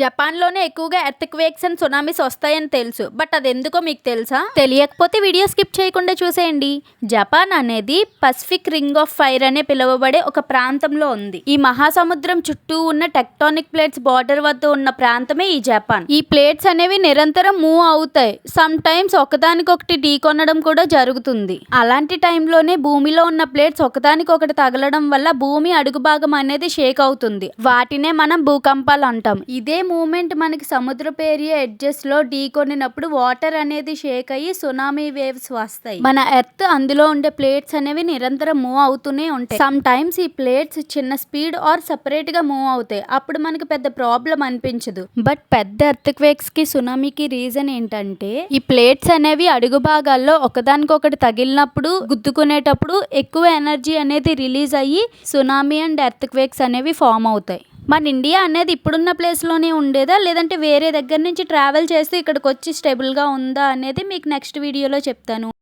జపాన్లోనే ఎక్కువగా earthquakes and tsunamis వస్తాయని తెలుసు. బట్ అది ఎందుకో మీకు తెలుసా? తెలియకపోతే వీడియో స్కిప్ చేయకుండా చూసేయండి. జపాన్ అనేది పసిఫిక్ రింగ్ ఆఫ్ ఫైర్ అనే పిలువబడే ఒక ప్రాంతంలో ఉంది. ఈ మహాసముద్రం చుట్టూ ఉన్న టెక్టానిక్ ప్లేట్స్ బార్డర్ వద్ద ఉన్న ప్రాంతమే ఈ జపాన్. ఈ ప్లేట్స్ అనేవి నిరంతరం మూవ్ అవుతాయి. సమ్ టైమ్స్ ఒకదానికొకటి ఢీకొనడం కూడా జరుగుతుంది. అలాంటి టైంలోనే భూమిలో ఉన్న ప్లేట్స్ ఒకదానికొకటి తగలడం వల్ల భూమి అడుగు భాగం అనేది షేక్ అవుతుంది. వాటినే మనం భూకంపాలు అంటాం. ఇదే మూమెంట్ మనకి సముద్రపు ఏరియా ఎడ్జెస్లో ఢీకొనినప్పుడు వాటర్ అనేది షేక్ అయ్యి సునామీ వేవ్స్ వస్తాయి. మన ఎర్త్ అందులో ఉండే ప్లేట్స్ అనేవి నిరంతరం మూవ్ అవుతూనే ఉంటాయి. సమ్ టైమ్స్ ఈ ప్లేట్స్ చిన్న స్పీడ్ ఆర్ సపరేట్గా మూవ్ అవుతాయి. అప్పుడు మనకి పెద్ద ప్రాబ్లం అనిపించదు. బట్ పెద్ద ఎర్త్ క్వేక్స్కి సునామీకి రీజన్ ఏంటంటే ఈ ప్లేట్స్ అనేవి అడుగు భాగాల్లో ఒకదానికొకటి తగిలినప్పుడు గుద్దుకునేటప్పుడు ఎక్కువ ఎనర్జీ అనేది రిలీజ్ అయ్యి సునామీ అండ్ ఎర్త్ క్వేక్స్ అనేవి ఫామ్ అవుతాయి. మన ఇండియా అనేది ఇప్పుడున్న ప్లేస్లోనే ఉండేదా? లేదంటే వేరే దగ్గర నుంచి ట్రావెల్ చేస్తూ ఇక్కడికి వచ్చి స్టేబుల్గా ఉందా అనేది మీకు నెక్స్ట్ వీడియోలో చెప్తాను.